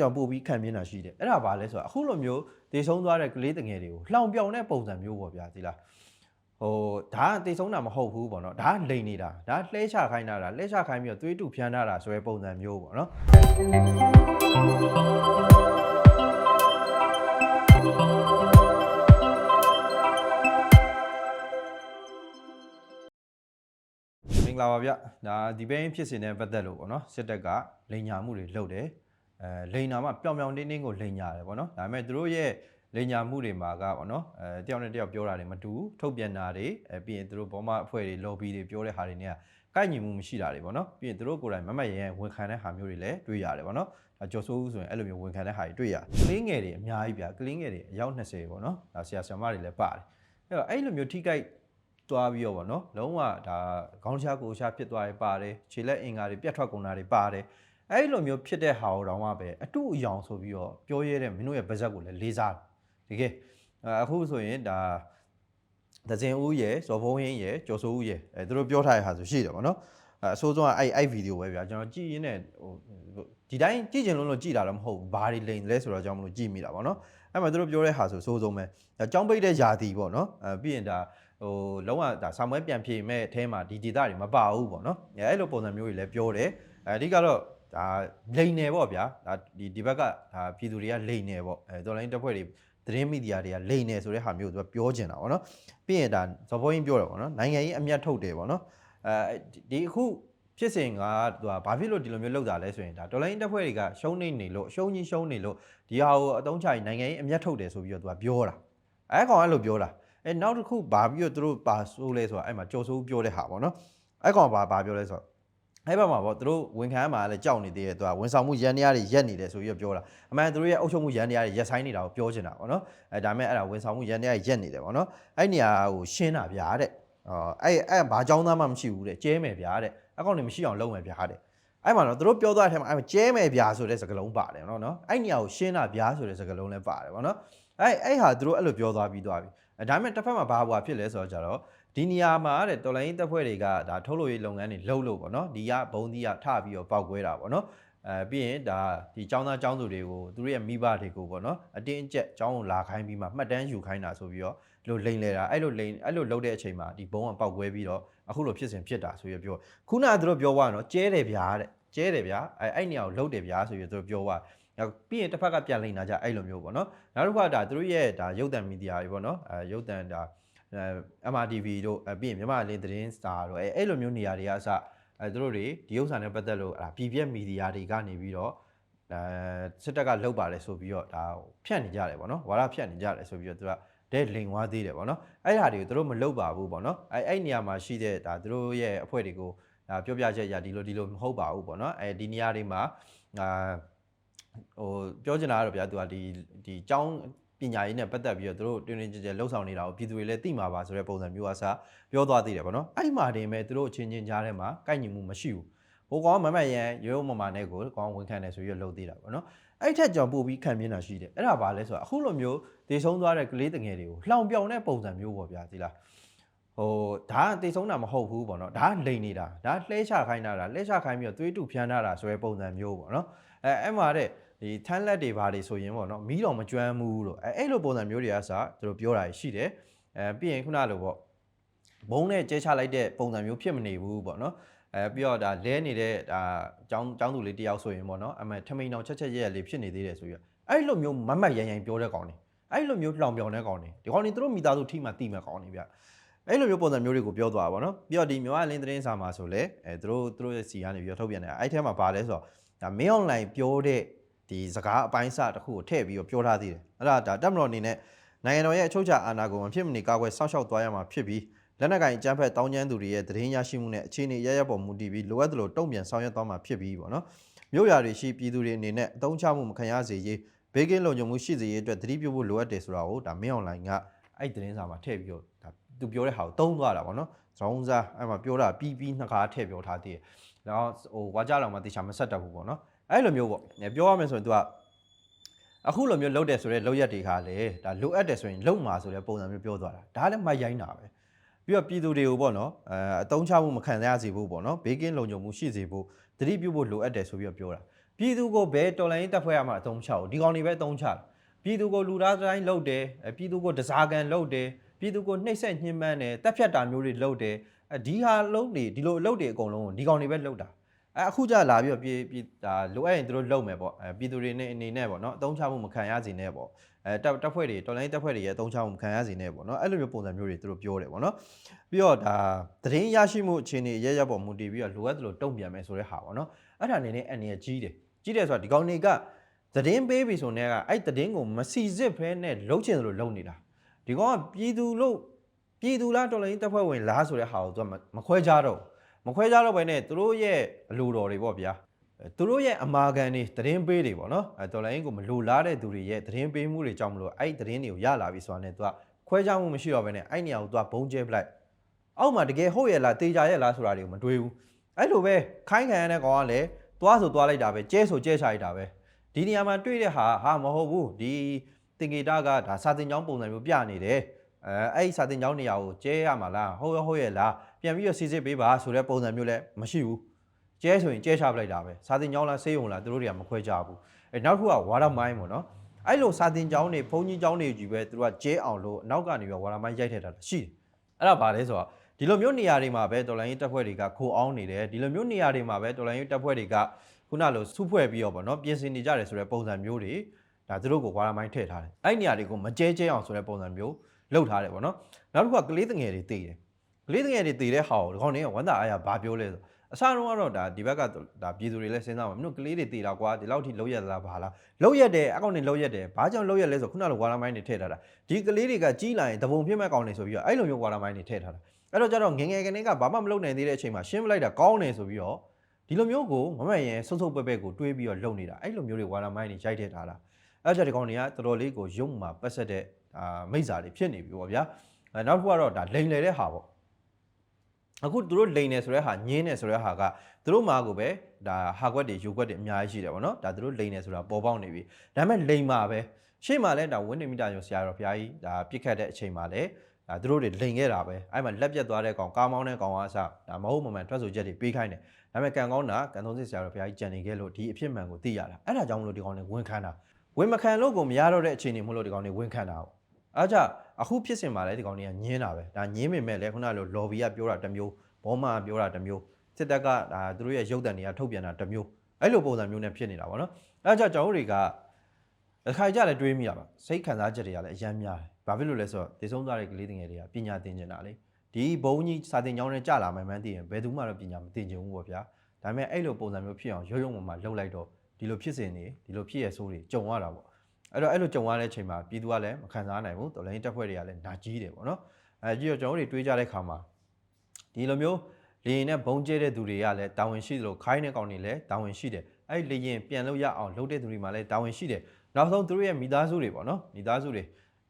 ကြောင့်ပို့ပြီးခံပြင်းတာရှိတယ်အဲ့ဒါဘာလဲဆိုတော့အခုလိုမျိုးဒေဆုံးသွားတဲ့ကလေးတငယ်တွေကိုလှောင်ပြောင်တဲ့ပုံစံမျိုးပေါ့ဗျာဒီလားဟိုဒါကတေဆုံးတာမဟုတ်ဘူးပေါ့နော်ဒါကလိန်နေတာဒါလှဲချခိုင်းတာဒါလှဲချခိုင်းပြီးတော့သွေးတူဖျန်းထားတာဆိုရဲပုံစံမျိုးပေါ့နော်မင်္ဂလာပါဗျဒါဒီဘင်းဖြစ်စဉ်နဲ့ပတ်သက်လို့ပေါ့နော်စစ်တပ်ကလိန်ညာမှုတွေလုပ်တယ် အဲလိန်နာမှာပျောင်ပျောင်တင်းတင်းကိုလိန်ညာတယ်ပေါ့နော်ဒါပေမဲ့သူတို့ရဲ့လိန်ညာမှုတွေမှာကပေါ့နော်အဲတယောက်နဲ့တယောက်ပြောတာတွေမတူဘူးထုတ်ပြန်တာတွေအဲပြီးရင်သူတို့ဘောမအဖွဲ့တွေ lobby တွေပြောတဲ့ဟာတွေ ਨੇ ကိုက်ညီမှုမရှိတာတွေပေါ့နော်ပြီးရင်သူတို့ကိုယ်တိုင်မမတ်ရရန်ဝန်ခံတဲ့ဟာမျိုးတွေလည်းတွေ့ရတယ်ပေါ့နော်ဒါကြော်ဆိုးဦးဆိုရင်အဲ့လိုမျိုးဝန်ခံတဲ့ဟာတွေတွေ့ရတယ်ကလေးငယ်တွေအများကြီးဗျာကလေးငယ်တွေအယောက်20ပေါ့နော်ဒါဆရာဆရာမတွေလည်းပါတယ်အဲ့တော့အဲ့လိုမျိုးထိကြိုက်သွားပြီးတော့ဗောနော်လုံးဝဒါခေါင်းရှားကိုရှားဖြစ်သွားရပါတယ်ခြေလက်အင်္ဂါတွေပြတ်ထွက်ကုန်တာတွေပါတယ် အဲ့လိုမျိုးဖြစ်တဲ့ဟာကိုတော့မှပဲအတူအယောင်ဆိုပြီးတော့ပြောရဲတဲ့မင်းတို့ရဲ့ဗဇက်ကိုလည်းလေးစားတယ်တကယ်အခုဆိုရင်ဒါဒဇင်ဦးရယ်ဇော်ဘုံဟင်းရယ်ကျော်စိုးဦးရယ်အဲသူတို့ပြောထားတဲ့ဟာဆိုရှိတယ်ဗောနော်အဲအဆိုးဆုံးကအဲ့အဲ့ဗီဒီယိုပဲဗျာကျွန်တော်ကြည့်ရင်းနဲ့ဟိုဒီတိုင်းကြည့်ချင်လို့လို့ကြည့်တာတော့မဟုတ်ဘူးဘာတွေလိန်လဲဆိုတော့ကြောင့်မလို့ကြည့်မိတာဗောနော်အဲ့မှာသူတို့ပြောတဲ့ဟာဆိုစိုးဆုံးပဲအကြောင်းပိတ်တဲ့ယာတီဗောနော်အဲပြီးရင်ဒါဟိုလုံးဝဒါဆာမွဲပြန်ဖြေမဲ့အထဲမှာဒီဒေတာတွေမပါဘူးဗောနော်အဲအဲ့လိုပုံစံမျိုးတွေလည်းပြောတယ်အဲအဓိကတော့ ဒါလိန်နေဗောဗျာဒါဒီဒီဘက်ကဒါပြည်သူတွေကလိန်နေဗောအဲတော်လိုင်းတက်ဖွဲ့တွေသတင်းမီဒီယာတွေကလိန်နေဆိုတဲ့ဟာမျိုးကိုသူကပြောချင်တာဗောနော်ပြီးရင်ဒါဇော်ဘိုးကြီးပြောတယ်ဗောနော်နိုင်ငံရေးအမျက်ထုတ်တယ်ဗောနော်အဲဒီအခုဖြစ်စဉ်ကသူကဘာဖြစ်လို့ဒီလိုမျိုးလောက်တာလဲဆိုရင်ဒါတော်လိုင်းတက်ဖွဲ့တွေကရှုံးနေနေလို့ရှုံးကြီးရှုံးနေလို့ဒီဟာကိုအတုံးချရင်နိုင်ငံရေးအမျက်ထုတ်တယ်ဆိုပြီးတော့သူကပြောတာအဲကောင်အဲ့လိုပြောတာအဲနောက်တစ်ခုဘာပြီးတော့သူတို့ပါဆိုးလဲဆိုတာအဲ့မှာကြော်ဆိုးပြောတဲ့ဟာဗောနော်အဲ့ကောင်ဘာဘာပြောလဲဆိုတော့ အဲ့ဘက်မှာပေါ့သူတို့ဝန်ခံမှာလည်းကြောက်နေသေးတယ်သူကဝန်ဆောင်မှုရန်တရားတွေရက်နေတယ်ဆိုပြီးတော့ပြောတာအမှန်သူတို့ရဲ့အုပ်ချုပ်မှုရန်တရားတွေရက်ဆိုင်နေတာကိုပြောချင်တာပေါ့နော်အဲဒါမဲ့အဲ့ဒါဝန်ဆောင်မှုရန်တရားရက်နေတယ်ပေါ့နော်အဲ့နေရာကိုရှင်းတာဗျာတဲ့အော်အဲ့အဲ့ဘာကြောင်းသားမှမရှိဘူးတဲ့ကျဲမယ်ဗျာတဲ့အကောင့်တွေမရှိအောင်လုပ်မယ်ဗျာတဲ့အဲ့မှာတော့သူတို့ပြောသွားတဲ့အထက်မှာအဲ့ကျဲမယ်ဗျာဆိုတဲ့စကားလုံးပါတယ်နော်နော်အဲ့နေရာကိုရှင်းတာဗျာဆိုတဲ့စကားလုံးလည်းပါတယ်ပေါ့နော်အဲ့အဲ့ဟာသူတို့အဲ့လိုပြောသွားပြီးသွားပြီအဲဒါမဲ့တစ်ဖက်မှာဘာဘာဖြစ်လဲဆိုတော့ကြတော့ ဒီနေရာမှာတဲ့တော်လိုင်းတပ်ဖွဲ့တွေကဒါထုတ်လို့ရေးလုပ်ငန်းတွေလုပ်လို့ပေါ့နော်ဒီကဘုံဒီကထပြီးတော့ပောက်ကွဲတာပေါ့နော်အဲပြီးရင်ဒါဒီចောင်းသားចောင်းသူတွေကိုသူတို့ရဲ့မိဘတွေကိုပေါ့နော်အတင်းအကျပ်ចောင်းကိုလာခိုင်းပြီးမှမှတ်တမ်းယူခိုင်းတာဆိုပြီးတော့လို့လိန်လဲတာအဲ့လိုလိန်အဲ့လိုလုပ်တဲ့အချိန်မှာဒီဘုံကပောက်ကွဲပြီးတော့အခုလိုဖြစ်စဉ်ဖြစ်တာဆိုပြီးပြောခုနကသူတို့ပြောသွားတော့ကျဲတယ်ဗျာတဲ့ကျဲတယ်ဗျာအဲအဲ့နေရာကိုလှုပ်တယ်ဗျာဆိုပြီးသူတို့ပြောသွားနောက်ပြီးရင်တစ်ဖက်ကပြန်လိန်တာကြအဲ့လိုမျိုးပေါ့နော်နောက်တစ်ခါဒါသူတို့ရဲ့ဒါရုပ်တံမီဒီယာတွေပေါ့နော်အဲရုပ်တံဒါအဲ MRTV တို့အဲပြီးရင်မြန်မာလင်းသတင်းစတာတို့အဲအဲ့လိုမျိုးနေရာတွေကအစအဲသူတို့တွေဒီဥစ္စာနဲ့ပတ်သက်လို့အဲပြည်ပြက်မီဒီယာတွေကနေပြီးတော့အဲစစ်တပ်ကလှုပ်ပါလေဆိုပြီးတော့ဒါဖြန့်နေကြတယ်ပေါ့နော်ဝါရဖြန့်နေကြတယ်ဆိုပြီးတော့သူကတဲ့လိန်ဝါသေးတယ်ပေါ့နော်အဲ့ဟာတွေကိုသူတို့မလှုပ်ပါဘူးပေါ့နော်အဲအဲ့နေရာမှာရှိတဲ့ဒါသူတို့ရဲ့အဖွဲ့တွေကိုဒါပြောပြချက်ရဒီလိုဒီလိုမဟုတ်ပါဘူးပေါ့နော်အဲဒီနေရာတွေမှာအာဟိုပြောချင်တာကတော့ဗျာသူကဒီဒီចောင်းပ ညာရေးနဲ့ပတ်သက်ပြီးတော့သူတို့တွင်တွင်ကြဲကြဲလှုပ်ဆောင်နေတာကိုပြည်သူတွေလည်းသိမှာပါဆိုတဲ့ပုံစံမျိုးအစားပြောသွားသေးတယ်ပေါ့နော်အဲ့မှာတင်မဲ့သူတို့အချင်းချင်းကြားထဲမှာကိုက်ညီမှုမရှိဘူးဟိုကောင်မမတ်ရန်ရိုးရိုးမမာနဲ့ကိုကောင်ဝန်ခံတယ်ဆိုပြီးလှုပ်သေးတာပေါ့နော်အဲ့ထက်ကြောင့်ပို့ပြီးခံပြင်းတာရှိတယ်အဲ့ဒါဘာလဲဆိုတော့အခုလိုမျိုးဒေဆုံးသွားတဲ့ကလေးတငယ်တွေကိုလှောင်ပြောင်တဲ့ပုံစံမျိုးပေါ့ဗျာဒီလားဟိုဒါကတေဆုံးတာမဟုတ်ဘူးပေါ့နော်ဒါကလိန်နေတာဒါလှဲချခိုင်းတာဒါလှဲချခိုင်းပြီးတော့သွေးတူဖျန်းထားတာဆိုရဲပုံစံမျိုးပေါ့နော်အဲအဲ့မှာတဲ့ ဒီထန်းလက်တွေဘာတွေဆိုရင်ပေါ့နော်မီးတော်မကျွမ်းဘူးလို့အဲအဲ့လိုပုံစံမျိုးတွေကစသူတို့ပြောတာရှိတယ်အဲပြီးရင်ခုနလိုပေါ့ဘုံနဲ့ကျဲချလိုက်တဲ့ပုံစံမျိုးဖြစ်မနေဘူးပေါ့နော်အဲပြီးတော့ဒါလဲနေတဲ့ဒါចောင်းចောင်းသူလေးတယောက်ဆိုရင်ပေါ့နော်အမှထမိန်တော်ချက်ချက်ရက်ရက်လေးဖြစ်နေသေးတယ်ဆိုပြီးတော့အဲ့လိုမျိုးမမတ်ရန်ရန်ပြောတဲ့ကောင်တွေအဲ့လိုမျိုးလှောင်ပြောင်တဲ့ကောင်တွေဒီကောင်တွေသူတို့မိသားစုထိမှတိမဲ့ကောင်တွေဗျအဲ့လိုမျိုးပုံစံမျိုးတွေကိုပြောသွားပါတော့ပြီးတော့ဒီမြန်မာလင်းသတင်းစာမှာဆိုလဲအဲသူတို့သူတို့ရဲ့စီကနေပြီးတော့ထုတ်ပြန်တယ်အဲ့ထဲမှာပါလဲဆိုတော့ဒါမင်းအွန်လိုင်းပြောတဲ့ ဒီစကားအပိုင်းစတစ်ခုကိုထည့်ပြီးတော့ပြောထားသေးတယ်အဲ့ဒါဒါတက်မတော်အနေနဲ့နိုင်ငံတော်ရဲ့အချုပ်အခြာအာဏာကိုမဖြစ်မနေကာကွယ်စောင့်ရှောက်သွားရမှာဖြစ်ပြီးလက်နက်ကင်အကြမ်းဖက်တောင်းကျမ်းသူတွေရဲ့သတင်းရရှိမှုနဲ့အခြေအနေရရပေါ်မူတည်ပြီးလိုအပ်သလိုတုံ့ပြန်ဆောင်ရွက်သွားမှာဖြစ်ပြီးပေါ့နော်မြို့ရွာတွေရှိပြည်သူတွေအနေနဲ့အတုံးချမှုမခံရစေရေးဘေးကင်းလုံခြုံမှုရှိစေရေးအတွက်သတိပြုဖို့လိုအပ်တယ်ဆိုတာကိုဒါမင်းအွန်လိုင်းကအဲ့သတင်းစာမှာထည့်ပြီးတော့ဒါသူပြောတဲ့ဟာကိုတုံးသွားတာပေါ့နော်ဇောင်းစားအဲ့မှာပြောတာပြီးပြီးနှစ်ခါထည့်ပြောထားသေးတယ်နောက်ဟိုဝါကြလောင်မှာတေချာမဆက်တတ်ဘူးပေါ့နော် အဲ့လိုမျိုးပေါ့ပြောရမယ်ဆိုရင် तू ကအခုလိုမျိုးလုပ်တယ်ဆိုတော့လောက်ရက်တွေကလည်းဒါလိုအပ်တယ်ဆိုရင်လုံမှာဆိုတဲ့ပုံစံမျိုးပြောသွားတာဒါလည်းမိုက်ရိုင်းတာပဲပြီးတော့ပြည်သူတွေကိုပေါ့နော်အဲအတုံးချမှုမခံရစေဖို့ပေါ့နော်ဘေးကင်းလုံခြုံမှုရှိစေဖို့တတိပြုဖို့လိုအပ်တယ်ဆိုပြီးတော့ပြောတာပြည်သူကိုဘယ်တော်လိုင်းတပ်ဖွဲ့ရမှာအသုံးချဘူးဒီကောင်တွေပဲအသုံးချတယ်ပြည်သူကိုလူသားတိုင်းလုပ်တယ်အဲပြည်သူကိုတစားကန်လုပ်တယ်ပြည်သူကိုနှိပ်စက်ညှဉ်းပန်းတယ်တပ်ဖြတ်တာမျိုးတွေလုပ်တယ်အဲဒီဟာလုံးတွေဒီလိုအလုပ်တွေအကုန်လုံးကိုဒီကောင်တွေပဲလုပ်တာ အဲအခုကျလာပြီးတော့ပြည်ပြည်ဒါလိုအပ်ရင်သူတို့လုပ်မယ်ပေါ့အဲပြည်သူတွေနဲ့အနေနဲ့ပေါ့နော်အသုံးချမှုမခံရစေနဲ့ပေါ့အဲတပ်တပ်ဖွဲ့တွေတော်လိုင်းတပ်ဖွဲ့တွေရဲ့အသုံးချမှုမခံရစေနဲ့ပေါ့နော်အဲ့လိုမျိုးပုံစံမျိုးတွေသူတို့ပြောတယ်ပေါ့နော်ပြီးတော့ဒါသတင်းရရှိမှုအခြေအနေအရရပေါ်မူတည်ပြီးတော့လိုအပ်သလိုတုံ့ပြန်မယ်ဆိုတဲ့ဟာပေါ့နော်အဲ့ဒါနေနဲ့အနေနဲ့ကြီးတယ်ကြီးတယ်ဆိုတာဒီကောင်တွေကသတင်းပေးပြီဆိုတော့ကအဲ့သတင်းကိုမစီစစ်ဖဲနဲ့လုံးချင်သလိုလုံးနေတာဒီကောင်ကပြည်သူလို့ပြည်သူလားတော်လိုင်းတပ်ဖွဲ့ဝင်လားဆိုတဲ့ဟာကိုသူကမခွဲကြတော့ မခွဲကြတော့ဘဲနဲ့သူတို့ရဲ့အလိုတော်တွေပေါ့ဗျာသူတို့ရဲ့အမာခံတွေသတင်းပေးတွေပေါ့နော်အဲတော်လိုင်းကိုမလိုလားတဲ့သူတွေရဲ့သတင်းပေးမှုတွေကြောင့်မလို့အဲ့သတင်းတွေကိုရလာပြီဆိုတာနဲ့သူကခွဲခြားမှုမရှိတော့ဘဲနဲ့အဲ့နေရာကိုသူကဘုံကျဲပလိုက်အောက်မှာတကယ်ဟုတ်ရဲ့လားတေချာရဲ့လားဆိုတာတွေကိုမတွေးဘူးအဲ့လိုပဲခိုင်းခံရတဲ့ကောင်ကလည်းသွားဆိုသွားလိုက်တာပဲကျဲဆိုကျဲချလိုက်တာပဲဒီနေရာမှာတွေ့တဲ့ဟာဟာမဟုတ်ဘူးဒီတင်ဂေတာကဒါစာတင်ကြောင်းပုံစံမျိုးပြနေတယ် အဲအဲ့ဒီစာတင်ကြောင်းနေရာကိုကျဲရမှာလားဟုတ်ရဟုတ်ရဲ့လားပြန်ပြီးတော့စီစစ်ပေးပါဆိုတဲ့ပုံစံမျိုးလည်းမရှိဘူးကျဲဆိုရင်ကျဲချပလိုက်တာပဲစာတင်ကြောင်းလားဆေးရုံလားသူတို့တွေကမခွဲကြဘူးအဲနောက်တစ်ခုကဝါရမိုင်းပေါ့နော်အဲ့လိုစာတင်ကြောင်းတွေဘုံကြီးကြောင်းတွေကြီးပဲသူတို့ကကျဲအောင်လို့နောက်ကနေပြီးဝါရမိုင်းရိုက်ထည့်တာရှိတယ်အဲ့ဒါဘာလဲဆိုတော့ဒီလိုမျိုးနေရာတွေမှာပဲတော်လိုင်းရေးတပ်ဖွဲ့တွေကခိုအောင်နေတယ်ဒီလိုမျိုးနေရာတွေမှာပဲတော်လိုင်းရေးတပ်ဖွဲ့တွေကခုနလိုစုဖွဲ့ပြီးတော့ဗောနော်ပြင်ဆင်နေကြတယ်ဆိုတဲ့ပုံစံမျိုးတွေဒါသူတို့ကိုဝါရမိုင်းထည့်ထားတယ်အဲ့ဒီနေရာတွေကိုမကျဲကျဲအောင်ဆိုတဲ့ပုံစံမျိုး လုပ်ထားတယ်ဗောနော်နောက်တစ်ခုကကလေးတငယ်တွေတည်တယ်ကလေးတငယ်တွေတည်တဲ့ဟာကိုဒီကောင်တွေကဝမ်းသာအားရဘာပြောလဲဆိုအစားတော့ကတော့ဒါဒီဘက်ကဒါပြည်သူတွေလည်းစဉ်းစားမှာမင်းတို့ကလေးတွေတည်တာကွာဒီလောက်ထိလောက်ရလားဘာလားလောက်ရက်တယ်အကောင့်တွေလောက်ရက်တယ်ဘာကြောင့်လောက်ရက်လဲဆိုခုနလိုဝါရမိုင်းတွေထည့်ထားတာဒီကလေးတွေကကြီးလာရင်တပုံဖြစ်မဲ့ကောင်တွေဆိုပြီးတော့အဲ့လိုမျိုးဝါရမိုင်းတွေထည့်ထားတာအဲ့တော့ကျတော့ငယ်ငယ်ကနေကဘာမှမလုပ်နိုင်သေးတဲ့အချိန်မှာရှင်းပလိုက်တာကောင်းတယ်ဆိုပြီးတော့ဒီလိုမျိုးကိုမမတ်ရင်ဆုပ်ဆုပ်ပဲ့ပဲ့ကိုတွေးပြီးတော့လုပ်နေတာအဲ့လိုမျိုးတွေဝါရမိုင်းတွေရိုက်ထည့်ထားတာအဲ့ကြတဲ့ကောင်တွေကတော်တော်လေးကိုရုံမှာပတ်ဆက်တဲ့ အာမိစ္ဆာတွေဖြစ်နေပြီပေါ့ဗျာအဲနောက်တစ်ခုကတော့ဒါလိန်လေတဲ့ဟာပေါ့အခုသူတို့လိန်နေဆိုတဲ့ဟာညင်းနေဆိုတဲ့ဟာကသူတို့မှာကိုပဲဒါဟာကွက်တွေယူကွက်တွေအများကြီးရှိတယ်ပေါ့နော်ဒါသူတို့လိန်နေဆိုတာပေါ်ပေါက်နေပြီဒါပေမဲ့လိန်မှာပဲရှေ့မှာလဲဒါဝင်းနေမိတာကျော်ဆရာတော်ဘုရားကြီးဒါပြစ်ခတ်တဲ့အချိန်မှာလဲဒါသူတို့တွေလိန်ခဲ့တာပဲအဲ့မှာလက်ပြတ်သွားတဲ့ကောင်ကားမောင်းတဲ့ကောင်ကအစဒါမဟုတ်မမှန်ထွက်ဆိုချက်တွေပေးခိုင်းတယ်ဒါပေမဲ့ကံကောင်းတာကံသုံးစစ်ဆရာတော်ဘုရားကြီးကြံနေခဲ့လို့ဒီအဖြစ်မှန်ကိုသိရတာအဲ့ဒါကြောင့်မလို့ဒီကောင်တွေဝန်ခံတာဝန်မခံလို့ကိုမရတော့တဲ့အခြေအနေမဟုတ်လို့ဒီကောင်တွေဝန်ခံတာပေါ့ အားကြအခုဖြစ်စင်မှာလဲဒီကောင်တွေကညင်းတာပဲဒါညင်းပေမဲ့လည်းခုနကလို lobby ကပြောတာတစ်မျိုးဘောမာပြောတာတစ်မျိုးစစ်တပ်ကဒါသူတို့ရဲ့ရုပ်တံတွေကထုတ်ပြန်တာတစ်မျိုးအဲ့လိုပုံစံမျိုးနဲ့ဖြစ်နေတာပေါ့နော်အဲ့ဒါကြောင့်ကျွန်တော်တို့တွေကတစ်ခါကြလည်းတွေးမိရပါစိတ်ခံစားချက်တွေကလည်းအယမ်းများတယ်။ဘာဖြစ်လို့လဲဆိုတော့ဒေဆုံးသားတဲ့ကလေးငယ်တွေကပညာသင်ကျင်တာလေ။ဒီဘုံကြီးစာသင်ကျောင်းနဲ့ကြာလာမှန်းမှန်းသိရင်ဘယ်သူမှတော့ပညာမသင်ကျင်ဘူးပေါ့ဗျာ။ဒါပေမဲ့အဲ့လိုပုံစံမျိုးဖြစ်အောင်ရုံရုံမှမှလှုပ်လိုက်တော့ဒီလိုဖြစ်စဉ်နေဒီလိုဖြစ်ရဆိုးတွေကြုံရတာပေါ့။ အဲ့တော့အဲ့လိုကြုံရတဲ့အချိန်မှာပြည်သူကလည်းမခံစားနိုင်ဘူး။တော်လိုင်းတက်ဖွဲ့တွေကလည်းနာကြီးတယ်ပေါ့နော်။အဲကြီးတော့ကျွန်တော်တို့တွေတွေးကြတဲ့ခါမှာဒီလိုမျိုးလေရင်နဲ့ဘုံကျဲတဲ့သူတွေကလည်းတာဝန်ရှိသလိုခိုင်းတဲ့ကောင်တွေလည်းတာဝန်ရှိတယ်။အဲ့လေရင်ပြန်လို့ရအောင်လုပ်တဲ့သူတွေမှာလည်းတာဝန်ရှိတယ်။နောက်ဆုံးသူတို့ရဲ့မိသားစုတွေပေါ့နော်မိသားစုတွေ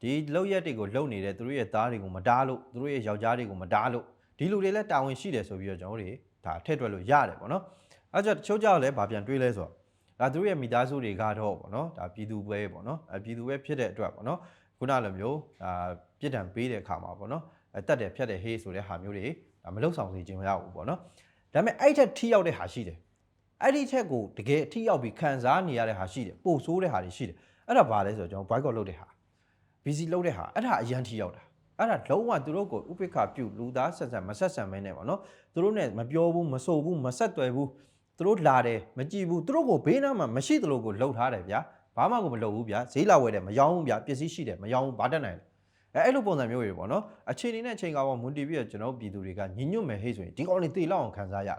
ဒီလောက်ရက်တွေကိုလုံနေတဲ့သူတို့ရဲ့သားတွေကိုမတားလို့သူတို့ရဲ့ယောက်ျားတွေကိုမတားလို့ဒီလူတွေလည်းတာဝန်ရှိတယ်ဆိုပြီးတော့ကျွန်တော်တို့တွေဒါထည့်တွက်လို့ရတယ်ပေါ့နော်အဲကြောင့်တချို့ကြောက်လည်းဗာပြန်တွေးလဲဆိုတော့ ဒါသူတို့ရဲ့မိသားစုတွေကတော့ပေါ့နော်ဒါပြည်သူပဲပေါ့နော်အဲပြည်သူပဲဖြစ်တဲ့အတွက်ပေါ့နော်ခုနလိုမျိုးဒါပြစ်ဒဏ်ပေးတဲ့အခါမှာပေါ့နော်အဲတက်တယ်ဖြတ်တယ်ဟေးဆိုတဲ့ဟာမျိုးတွေဒါမလုံဆောင်စေခြင်းမရဘူးပေါ့နော်ဒါပေမဲ့အဲ့ထက်ထိရောက်တဲ့ဟာရှိတယ်အဲ့ဒီချက်ကိုတကယ်အထိရောက်ပြီးခံစားနေရတဲ့ဟာရှိတယ်ပို့ဆိုးတဲ့ဟာတွေရှိတယ်အဲ့ဒါဘာလဲဆိုတော့ကျွန်တော် boycott လုပ်တဲ့ဟာ busy လုပ်တဲ့ဟာအဲ့ဒါအရန်ထိရောက်တာအဲ့ဒါလုံးဝသူတို့ကိုဥပိ္ပခပြုလူသားဆက်ဆံမဆက်ဆံမဲနဲ့ပေါ့နော်သူတို့ ਨੇ မပြောဘူးမဆိုဘူးမဆက်သွယ်ဘူး သူတို့လာတယ်မကြည့်ဘူးသူတို့ကိုဘေးနားမှာမရှိသလိုကိုလှုပ်ထားတယ်ဗျာဘာမှကိုမလှုပ်ဘူးဗျာဈေးလာဝယ်တယ်မယောင်းဘူးဗျာပစ္စည်းရှိတယ်မယောင်းဘူးဘာတက်နိုင်လဲအဲအဲ့လိုပုံစံမျိုးတွေပေါ့နော်အခြေအနေနဲ့အချိန်ကာလမွန်တီပြီးတော့ကျွန်တော်ပြည်သူတွေကညညွတ်မယ်ဟဲ့ဆိုရင်ဒီကောင်တွေတေလောက်အောင်ခံစားရတာ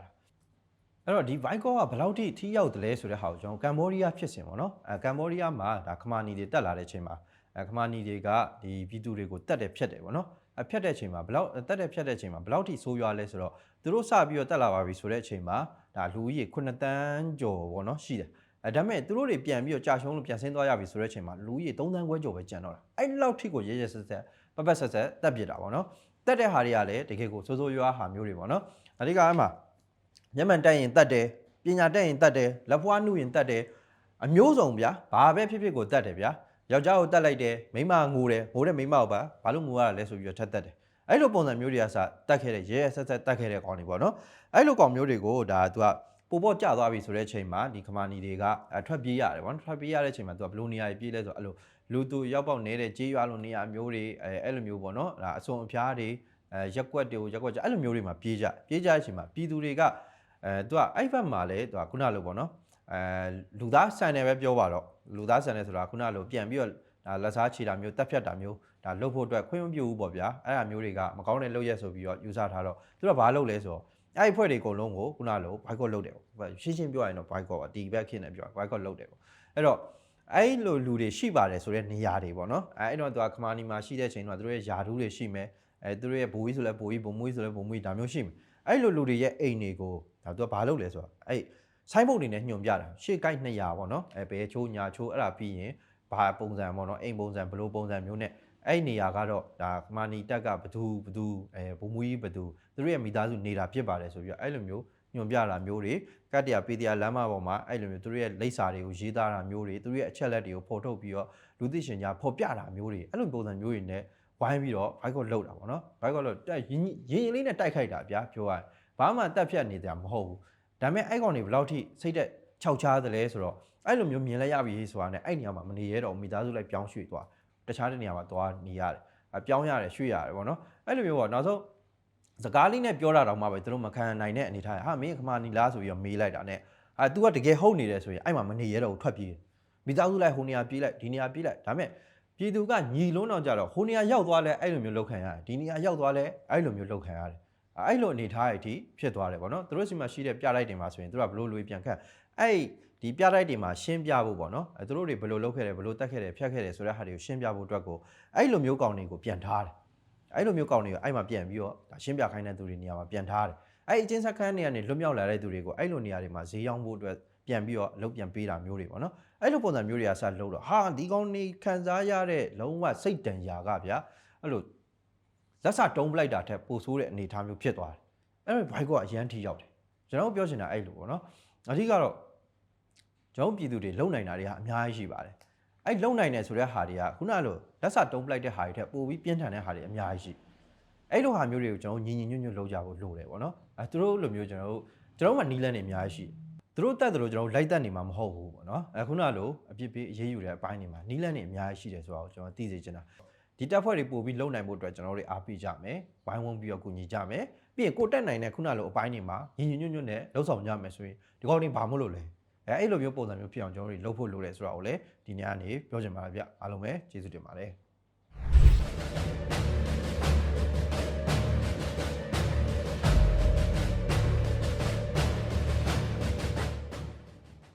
အဲ့တော့ဒီ Vico ကဘယ်လောက်ထိထိရောက်တယ်လဲဆိုတဲ့ဟာကိုကျွန်တော်ကမ်ဘောဒီးယားဖြစ်စဉ်ပေါ့နော်အဲကမ်ဘောဒီးယားမှာဒါခမာနီတွေတက်လာတဲ့အချိန်မှာအဲ ခမာနီတွေကဒီပြည်သူတွေကိုတက်တယ်ဖြတ်တယ်ပေါ့နော်အဖြတ်တဲ့အချိန်မှာဘယ်လောက်တက်တယ်ဖြတ်တဲ့အချိန်မှာဘယ်လောက်ထိဆိုးရွားလဲဆိုတော့သူတို့စပြီးတော့တက်လာပါပြီဆိုတဲ့အချိန်မှာဒါလူကြီး9တန်းကျော်ပေါ့နော်ရှိတယ်အဲဒါပေမဲ့သူတို့တွေပြန်ပြီးတော့ကြာရှုံးလို့ပြန်ဆင်းသွားရပြီဆိုတဲ့အချိန်မှာလူကြီး3တန်းခွဲကျော်ပဲကျန်တော့တာအဲ့လောက်ထိကိုရဲရဲဆက်ဆက်ပပဆက်ဆက်တက်ပြစ်တာပေါ့နော်တက်တဲ့ဟာတွေကလည်းတကယ်ကိုစိုးစိုးရွားဟာမျိုးတွေပေါ့နော်အဓိကအဲ့မှာမျက်မှန်တက်ရင်တက်တယ်ပညာတက်ရင်တက်တယ်လက်ဖွားနှုရင်တက်တယ်အမျိုးစုံဗျာဘာပဲဖြစ်ဖြစ်ကိုတက်တယ်ဗျာ ယောက်ျားကိုတက်လိုက်တယ်မိန်းမငိုတယ်ငိုတဲ့မိန်းမကိုပါဘာလို့ငိုရတာလဲဆိုပြီးတော့ထက်တက်တယ်အဲ့လိုပုံစံမျိုးတွေကစတက်ခဲ့တဲ့ရဲရဲဆက်ဆက်တက်ခဲ့တဲ့ကောင်တွေပေါ့နော်အဲ့လိုကောင်မျိုးတွေကိုဒါသူကပိုပေါ်ကျသွားပြီဆိုတဲ့အချိန်မှာဒီခမာနီတွေကအထွက်ပြေးရတယ်ဗောနော်ထွက်ပြေးရတဲ့အချိန်မှာသူကဘလို့နေရာကြီးပြေးလဲဆိုတော့အဲ့လိုလူသူရောက်ပေါက်နေတဲ့ကြေးရွာလိုနေရာမျိုးတွေအဲအဲ့လိုမျိုးပေါ့နော်ဒါအစုံအဖျားတွေအဲရက်ကွက်တွေကိုရက်ကွက်ကြအဲ့လိုမျိုးတွေမှာပြေးကြပြေးကြတဲ့အချိန်မှာပြည်သူတွေကအဲသူကအဲ့ဘက်မှာလဲသူကခုနလိုပေါ့နော် အဲလူသားဆန်တယ်ပဲပြောပါတော့လူသားဆန်တယ်ဆိုတာခုနလိုပြန်ပြီးတော့ဒါလက်စားချီတာမျိုးတက်ဖြတ်တာမျိုးဒါလုပ်ဖို့အတွက်ခွင့်မပြုဘူးပေါ့ဗျာအဲ့ဒါမျိုးတွေကမကောင်းတဲ့လုပ်ရက်ဆိုပြီးတော့ယူဆထားတော့သူကဘာလုပ်လဲဆိုတော့အဲ့ဒီဖွဲ့တွေအကုန်လုံးကိုခုနလို boycott လုပ်တယ်ပေါ့ရှင်းရှင်းပြောရရင်တော့ boycott ပါဒီဘက်ခင်းနေပြော boycott လုပ်တယ်ပေါ့အဲ့တော့အဲ့လိုလူတွေရှိပါတယ်ဆိုတဲ့နေရာတွေပေါ့နော်အဲ့အဲ့တော့သူကခမာနီမှာရှိတဲ့ချိန်တော့သူတို့ရဲ့ယာဒူးတွေရှိမယ်အဲသူတို့ရဲ့ဘိုးကြီးဆိုလဲဘိုးကြီးဘုံမွေးဆိုလဲဘုံမွေးဒါမျိုးရှိမယ်အဲ့လိုလူတွေရဲ့အိမ်တွေကိုဒါသူကဘာလုပ်လဲဆိုတော့အဲ့ ဆိုင်းဘုတ်တွေနဲ့ညွန်ပြတာရှေ့ကိုက်200ပေါ့နော်အဲဘဲချိုးညာချိုးအဲ့ဒါပြီးရင်ဘာပုံစံပေါ့နော်အိမ်ပုံစံဘယ်လိုပုံစံမျိုးနဲ့အဲ့နေရာကတော့ဒါခမာနီတက်ကဘသူဘသူအဲဘုံမွေးဘသူသူတို့ရဲ့မိသားစုနေတာဖြစ်ပါတယ်ဆိုပြီးတော့အဲ့လိုမျိုးညွန်ပြတာမျိုးတွေကတ္တရာပေတရာလမ်းမပေါ်မှာအဲ့လိုမျိုးသူတို့ရဲ့လိပ်စာတွေကိုရေးသားတာမျိုးတွေသူတို့ရဲ့အချက်လက်တွေကိုဖော်ထုတ်ပြီးတော့လူသိရှင်ကြားဖော်ပြတာမျိုးတွေအဲ့လိုပုံစံမျိုးတွေနဲ့ဝိုင်းပြီးတော့ဘိုက်ကော့လောက်တာပေါ့နော်ဘိုက်ကော့လောက်တက်ရင်ရင်ရင်လေးနဲ့တိုက်ခိုက်တာဗျာပြောရရင်ဘာမှတက်ဖြတ်နေကြမဟုတ်ဘူး ဒါပေမဲ့အဲ့ကောင်တွေဘယ်လောက်ထိစိတ်သက်ခြောက်ချားသလဲဆိုတော့အဲ့လိုမျိုးမြင်လဲရပြီဆိုတာနဲ့အဲ့နေရာမှာမနေရတော့မိသားစုလိုက်ပြောင်းရွှေ့သွားတခြားတဲ့နေရာမှာသွားနေရတယ်အပြောင်းရတယ်ရွှေ့ရတယ်ပေါ့နော်အဲ့လိုမျိုးပေါ့နောက်ဆုံးစကားလေးနဲ့ပြောတာတော့မှပဲသူတို့မခံနိုင်တဲ့အနေထားဟာမင်းခမာနီလားဆိုပြီးတော့မေးလိုက်တာနဲ့အာ तू ကတကယ်ဟုတ်နေတယ်ဆိုရင်အဲ့မှာမနေရတော့ဘူးထွက်ပြေးမိသားစုလိုက်ဟိုနေရာပြေးလိုက်ဒီနေရာပြေးလိုက်ဒါပေမဲ့ပြည်သူကညီလုံးတော့ကြတော့ဟိုနေရာရောက်သွားလဲအဲ့လိုမျိုးလောက်ခံရတယ်ဒီနေရာရောက်သွားလဲအဲ့လိုမျိုးလောက်ခံရတယ် အဲ့လိုအနေထားရအထိဖြစ်သွားတယ်ပေါ့နော်သူတို့စီမှာရှိတဲ့ပြလိုက်တင်မှာဆိုရင်သူတို့ကဘလို့လွေးပြန်ခတ်အဲ့ဒီပြလိုက်တင်မှာရှင်းပြဖို့ပေါ့နော်အဲသူတို့တွေဘယ်လိုလုပ်ခဲ့တယ်ဘယ်လိုတက်ခဲ့တယ်ဖြတ်ခဲ့တယ်ဆိုတဲ့ဟာတွေကိုရှင်းပြဖို့အတွက်ကိုအဲ့လိုမျိုးကောင်တွေကိုပြန်ထားတယ်အဲ့လိုမျိုးကောင်တွေကိုအဲ့မှာပြန်ပြီးတော့ဒါရှင်းပြခိုင်းတဲ့သူတွေနေရာမှာပြန်ထားတယ်အဲ့အချင်းစခန်းတွေကနေလွတ်မြောက်လာတဲ့သူတွေကိုအဲ့လိုနေရာတွေမှာဈေးရောင်းဖို့အတွက်ပြန်ပြီးတော့အလုပ်ပြန်ပေးတာမျိုးတွေပေါ့နော်အဲ့လိုပုံစံမျိုးတွေကစလုပ်တော့ဟာဒီကောင်နေခံစားရတဲ့လုံးဝစိတ်တန်ရာကဗျာအဲ့လို လက်စတုံးပလိုက်တာထက်ပိုဆိုးတဲ့အနေအထားမျိုးဖြစ်သွားတယ်အဲ့လိုဘိုက်ကအရန်ထိရောက်တယ်ကျွန်တော်ပြောချင်တာအဲ့လိုပေါ့နော်အဓိကတော့ကျွန်တော်ပြည်သူတွေလုံနိုင်တာတွေကအများကြီးရှိပါတယ်အဲ့လုံနိုင်တယ်ဆိုတဲ့ဟာတွေကခုနကလိုလက်စတုံးပလိုက်တဲ့ဟာတွေထက်ပိုပြီးပြင်းထန်တဲ့ဟာတွေအများကြီးရှိအဲ့လိုဟာမျိုးတွေကိုကျွန်တော်ညီညီညွတ်ညွတ်လုပ်ကြဖို့လိုတယ်ပေါ့နော်အဲသူတို့လိုမျိုးကျွန်တော်တို့ကျွန်တော်မှနီးလန်းနေအများကြီးရှိတယ်သူတို့တက်တယ်လို့ကျွန်တော်တို့လိုက်တက်နေမှာမဟုတ်ဘူးပေါ့နော်အဲခုနကလိုအပြစ်ပေးအရေးယူတဲ့အပိုင်းတွေမှာနီးလန်းနေအများကြီးရှိတယ်ဆိုတော့ကျွန်တော်သိစေချင်တာ ဒီတက်ဖွဲ့တွေပို့ပြီးလုံနိုင်ဖို့အတွက်ကျွန်တော်တို့အားပေးကြမယ်ဝိုင်းဝန်းပြီးတော့ကူညီကြမယ်ပြီးရင်ကိုတက်နိုင်တဲ့ခုနလိုအပိုင်းတွေမှာညီညီညွတ်ညွတ်နဲ့လှုပ်ဆောင်ကြမယ်ဆိုရင်ဒီကောင်းတွေဘာမို့လို့လဲအဲအဲ့လိုမျိုးပုံစံမျိုးဖြစ်အောင်ကျွန်တော်တို့လုပ်ဖို့လိုတယ်ဆိုတော့လေဒီနေ့ကနေပြောချင်ပါတယ်ဗျအားလုံးပဲကျေးဇူးတင်ပါတယ်